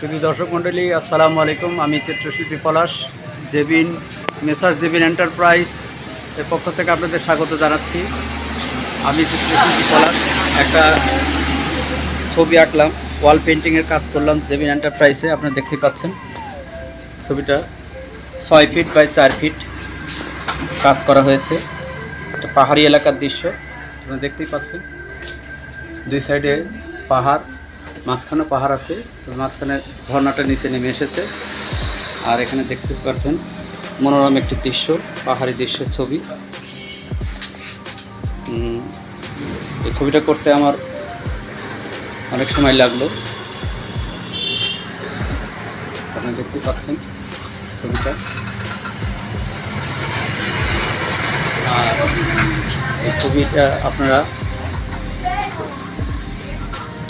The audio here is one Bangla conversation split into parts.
শুধু দর্শক মণ্ডলী, আসসালামু আলাইকুম। আমি চিত্রশিল্পী পলাশ, জেবিন মেসার জেবিন এন্টারপ্রাইজ এর পক্ষ থেকে আপনাদের স্বাগত জানাচ্ছি। আমি চিত্রশিল্পী পলাশ, একটা ছবি আঁকলাম, ওয়াল পেন্টিংয়ের কাজ করলাম জেবিন এন্টারপ্রাইজে, আপনারা দেখতে পাচ্ছেন। ছবিটা ছয় ফিট বাই চার ফিট কাজ করা হয়েছে। একটা পাহাড়ি এলাকার দৃশ্য, আপনারা দেখতেই পাচ্ছেন। দুই সাইডে পাহাড় মাঝখানে পাহাড় আছে, তো মাঝখানে ঝর্ণাটা নিচে নেমে এসেছে। আর এখানে দেখতে পাচ্ছেন মনোরম একটি দৃশ্য, পাহাড়ি দৃশ্যের ছবি। এই ছবিটা করতে আমার অনেক সময় লাগল। আপনি দেখতে পাচ্ছেন ছবিটা। আর এই ছবিটা আপনারা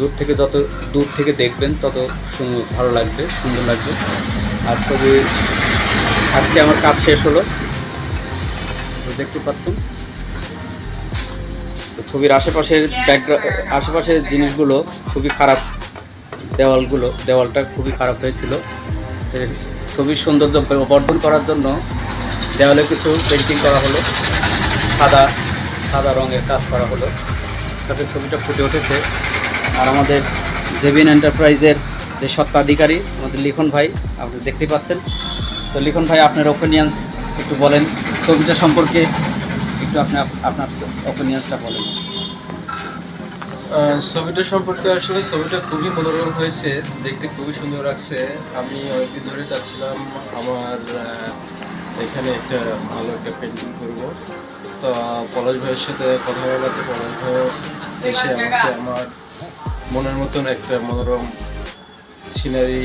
দূর থেকে যত দূর থেকে দেখবেন, তত সু- ভালো লাগবে, সুন্দর লাগবে। আর ছবি আজকে আমার কাজ শেষ হলো। দেখতে পাচ্ছেন। ছবির আশেপাশের ব্যাকগ্রাউন্ড আশেপাশের জিনিসগুলো খুবই খারাপ দেওয়ালগুলো, দেওয়ালটা খুবই খারাপ হয়েছিল। ছবির সৌন্দর্য বর্ধন করার জন্য দেওয়ালে কিছু পেন্টিং করা হলো। সাদা সাদা রঙের কাজ করা হলো। তাতে ছবিটা ফুটে উঠেছে। আর আমাদের জেবিন এন্টারপ্রাইজের যে সত্ত্বাধিকারী আমাদের লিখন ভাই, আপনি দেখতে পাচ্ছেন। তো লিখন ভাই, আপনার ওপিনিয়ন্স একটু বলেন। ছবিটা সম্পর্কে একটু আপনি আপনার ওপিনিয়ন্সটা বলেন। ছবিটা সম্পর্কে আসলে ছবিটা খুবই মনোরম হয়েছে, দেখতে খুবই সুন্দর লাগছে। আমি অনেকদিন ধরে চাচ্ছিলাম আমার এখানে একটা ভালো একটা পেন্টিং করব। তো, পলাশ ভাইয়ের সাথে কথা বলাতে পলাশ ভাই এসে আমাকে আমার মনের মতন একটা মনোরম সিনারি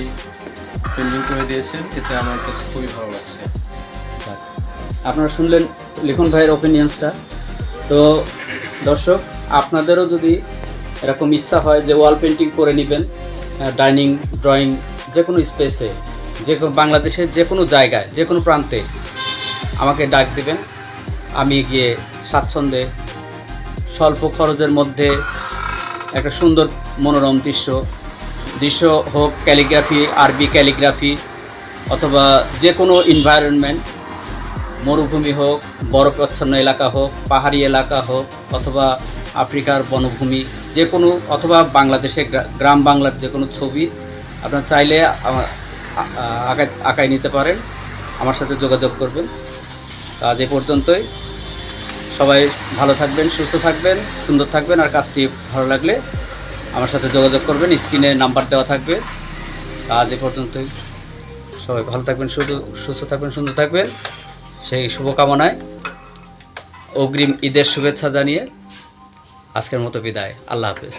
পেন্টিং করে দিয়েছেন এতে আমার কাছে খুবই ভালো লাগছে। আপনারা শুনলেন লিখন ভাইয়ের ওপিনিয়ন্সটা তো দর্শক, আপনাদেরও যদি এরকম ইচ্ছা হয় যে ওয়াল পেন্টিং করে নেবেন ডাইনিং ড্রয়িং যে কোনো স্পেসে যে কোনো বাংলাদেশের যে কোনো জায়গায়, যে কোনো প্রান্তে, আমাকে ডাক দেবেন। আমি গিয়ে স্বাচ্ছন্দ্যে, স্বল্প খরচের মধ্যে একটা সুন্দর মনোরম দৃশ্য। দৃশ্য হোক ক্যালিগ্রাফি আরবি ক্যালিগ্রাফি অথবা যে কোনো এনভায়রনমেন্ট মরুভূমি হোক, বরফাচ্ছন্ন এলাকা হোক, পাহাড়ি এলাকা হোক, অথবা আফ্রিকার বনভূমি যে কোনো অথবা বাংলাদেশে গ্রাম বাংলার যে কোনো ছবি, আপনার চাইলে আঁকায় নিতে পারেন। আমার সাথে যোগাযোগ করবেন। আজ এ পর্যন্তই। সবাই ভালো থাকবেন, সুস্থ থাকবেন, সুন্দর থাকবেন, আর কাজটি ভালো লাগলে আমার সাথে যোগাযোগ করবেন, স্ক্রিনে নাম্বার দেওয়া থাকবে। আজ এ পর্যন্তই। সবাই ভালো থাকবেন, শুধু সুস্থ থাকবেন, সুন্দর থাকবেন। সেই শুভকামনায় অগ্রিম ঈদের শুভেচ্ছা জানিয়ে আজকের মতো বিদায়। আল্লাহ হাফেজ।